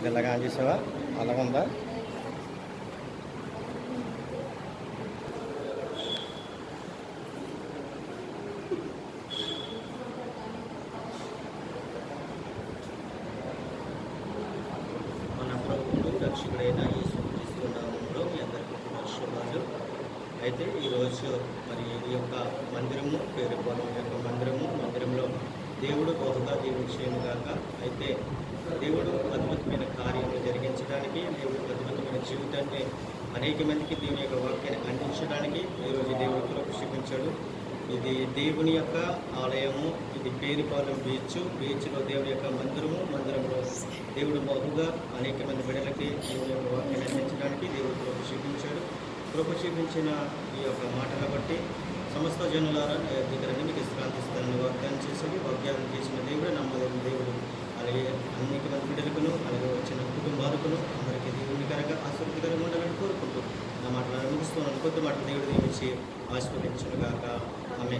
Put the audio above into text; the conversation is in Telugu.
ఇలాగ ఆన్ చేసావా అలాగుందా మన రక్షకుడైన యేసుక్రీస్తు మీ అందరికీ శుభాలు. అయితే ఈరోజు మరి ఈ యొక్క మందిరము పేరుపాలెం యొక్క మందిరము దేవుడు బహుగా దీవించేను గాక అయితే దేవుడు అద్భుతమైన కార్యము జరిగించడానికి దేవుడు అద్భుతమైన జీవితాన్ని అనేక మందికి దేవుని యొక్క వాక్యాన్ని అందించడానికి ఈరోజు దేవుడు కృప చూపించాడు ఇది దేవుని యొక్క ఆలయము ఇది పేరుపాలెం బీచ్. బీచ్లో దేవుని యొక్క మందిరము మందిరంలో దేవుడు బహుగా అనేక మంది బిడ్డలకి దేవుని యొక్క వాక్యాన్ని అందించడానికి దేవుడు కృప చూపించాడు కృప చూపించిన ఈ యొక్క మాటల బట్టి సమస్త జనులారా దగ్గర మీకు విశ్రాంతిస్తానని వాగ్దానం వాగ్దానం చేసిన దేవుడు నమ్మదగిన దేవుడు అలాగే అనేక మంది బిడ్డలకును అలాగే వచ్చిన కుటుంబాలకును అందరికీ దీవునికరంగా ఆసక్తికరంగా ఉండాలని కోరుకుంటూ నా మాటలను ముగిస్తున్నాను. కొత్త మాట దేవుడు దీవించి ఆస్వాదించుగాక ఆమె